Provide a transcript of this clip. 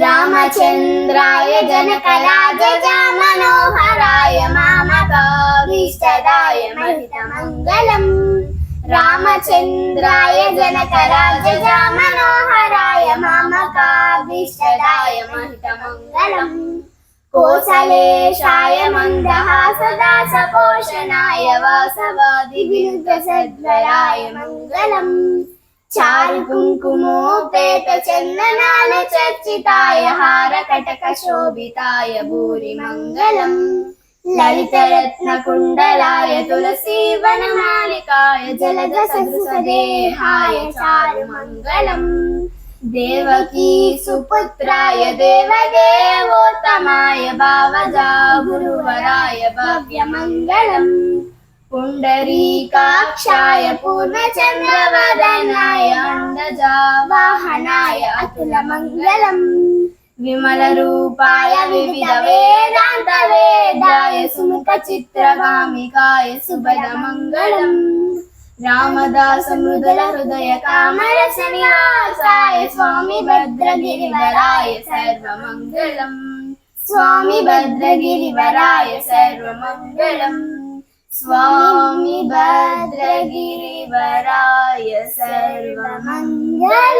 రామచంద్రాయ జనకరాజ మనోహరాయ మామకాభీష్టదాయ మహితమంగళం. రామచంద్రాయ జనకరాజ మనోహరాయ మామకాభీష్టదాయ మహితమంగళం. కోసలేషాయ మందహాసదాస పోషణాయ వాసవాది వినుత సద్వరాయ మంగళం. చారు కుంకుమోపేత చందనాల చర్చితాయ హార కటక శోభితాయ భూరి మంగళం. లలిత రత్న కుండలాయ తులసీ వనమాలికాయ జలద సదేహాయ చారు మంగళం. దేవకీ సుపుత్రాయ దేవదేవోత్తమాయ భావజా గురువరాయ భవ్యమంగళం പുണ്ടരീകാക്ഷായ പൂർണചന്ദ്രവദനായ അണ്ടജാവാഹനായ അഖിലമംഗളം വിമലരൂപായ വിവിധ വേദാന്ത വേദായ സുമുഖ ചിത്രകാമികായ സുഭരമംഗളം രാമദാസ മൃദുല ഹൃദയ കാമരസന്യാസായ സ്വാമി ഭദ്രഗിരിവരായ സർവമംഗളം സ്വാമി ഭദ്രഗിരിവരായ സർവമംഗളം स्वामी भद्रगिरिवराय सर्वमङ्गल